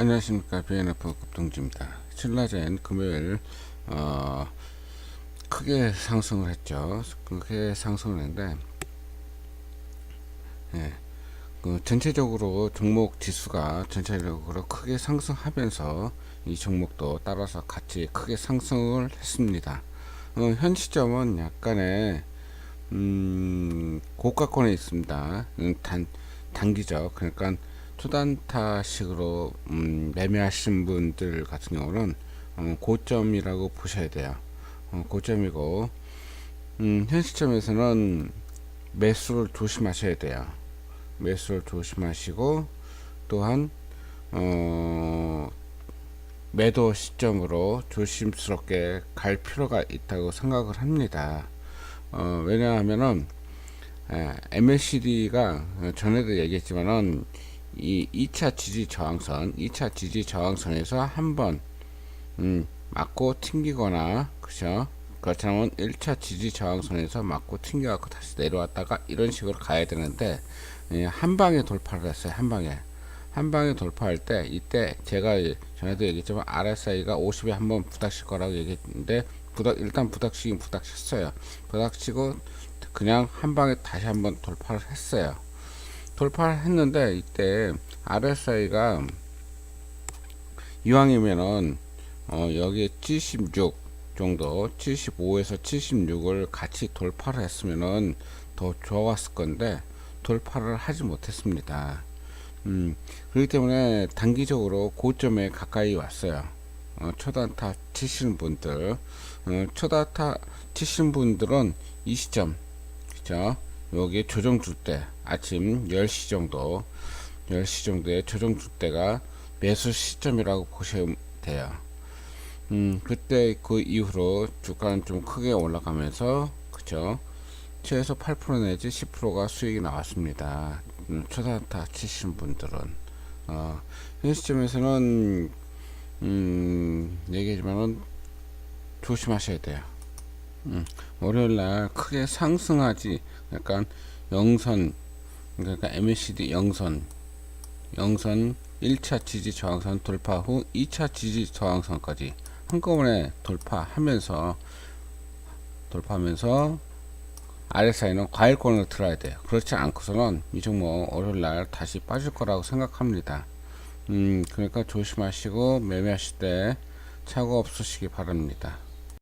안녕하십니까 BNF 급등주입니다. 신라젠 금요일 어, 크게 상승을 했죠. 크게 상승을 했는데 예, 그 전체적으로 종목 지수가 전체적으로 크게 상승하면서 이 종목도 따라서 같이 크게 상승을 했습니다. 어, 현 시점은 약간의 음, 고가권에 있습니다. 음, 단 단기적 그러니까 초단타식으로 음, 매매하신 분들 같은 경우는 어, 고점이라고 보셔야 돼요. 어, 고점이고 음, 현 시점에서는 매수를 조심하셔야 돼요. 매수를 조심하시고 또한 어, 매도 시점으로 조심스럽게 갈 필요가 있다고 생각을 합니다. 어, 왜냐하면은 에, MACD가 전에도 얘기했지만은 이 2차 지지 저항선, 2차 지지 저항선에서 한번 음, 맞고 튕기거나 그죠? 그렇다면 1차 지지 저항선에서 맞고 튕겨갖고 다시 내려왔다가 이런 식으로 가야 되는데 예, 한 방에 돌파를 했어요. 한 방에 한 방에 돌파할 때 이때 제가 전에도 얘기했지만 RSI가 50에 한 번 부닥칠 거라고 얘기했는데 부닥 일단 부닥치긴 부닥쳤어요. 부닥치고 그냥 한 방에 다시 한번 돌파를 했어요. 돌파를 했는데 이때 RSI가 이왕이면은 어 여기 76 정도 75에서 76을 같이 돌파를 했으면은 더 좋았을 건데 돌파를 하지 못했습니다. 음, 그렇기 때문에 단기적으로 고점에 가까이 왔어요. 어, 초단타 치시는 분들, 어, 초단타 치시는 분들은 이 시점, 그죠? 여기 조정 줄 때, 아침 10시 정도, 10시 정도에 조정 줄 때가 매수 시점이라고 보시면 돼요. 음, 그때 그 이후로 주가는 좀 크게 올라가면서, 그죠? 최소 8% 내지 10%가 수익이 나왔습니다. 음, 초단타 치시는 분들은. 어, 현 시점에서는, 음, 얘기하지만은 조심하셔야 돼요. 음, 월요일 날 크게 상승하지, 약간 영선, 그러니까 MACD 영선, 영선 1차 지지 저항선 돌파 후 2차 지지 저항선까지 한꺼번에 돌파하면서 돌파하면서 RSI는 과일권으로 들어야 돼요. 그렇지 않고서는 이 종목 월요일 날 다시 빠질 거라고 생각합니다. 음, 그러니까 조심하시고 매매하실 때 착오 없으시기 바랍니다.